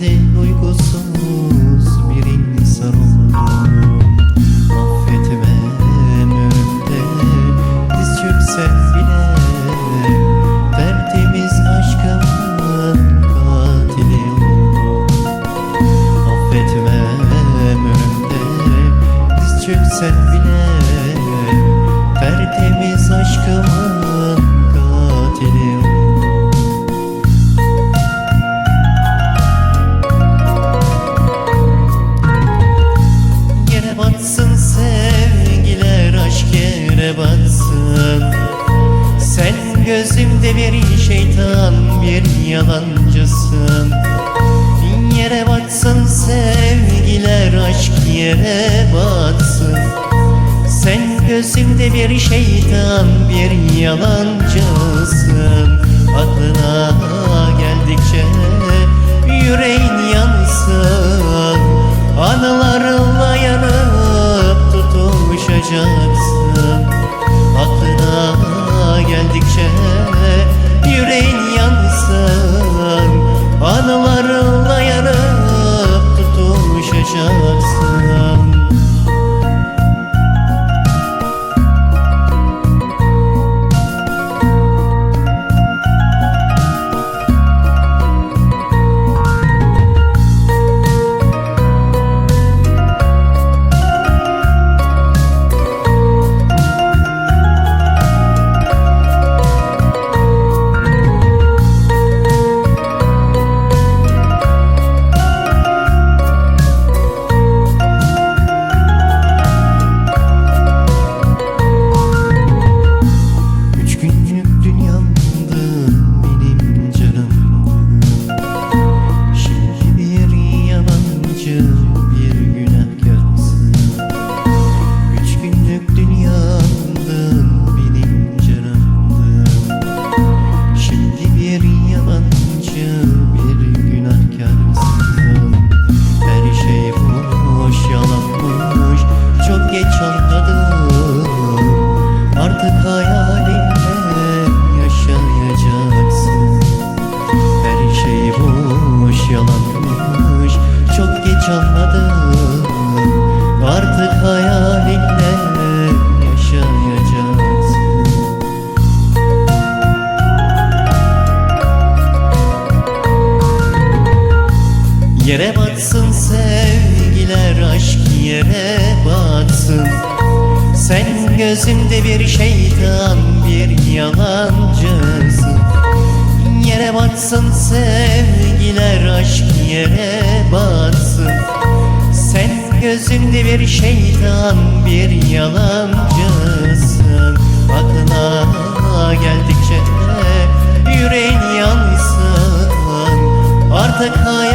kendin uykusu yere batsın. Sen gözümde bir şeytan bir yalancısın. Yere batsın sevgiler aşk yere batsın. Sen gözümde bir şeytan bir yalancısın. Aklına geldikçe yüreğin Yere batsın sevgiler aşk yere batsın. Sen gözümde bir şeytan bir yalancısın. Yere batsın sevgiler aşk yere batsın. Sen gözümde bir şeytan bir yalancısın. Aklına geldikçe yüreğin yansın. Artık hayal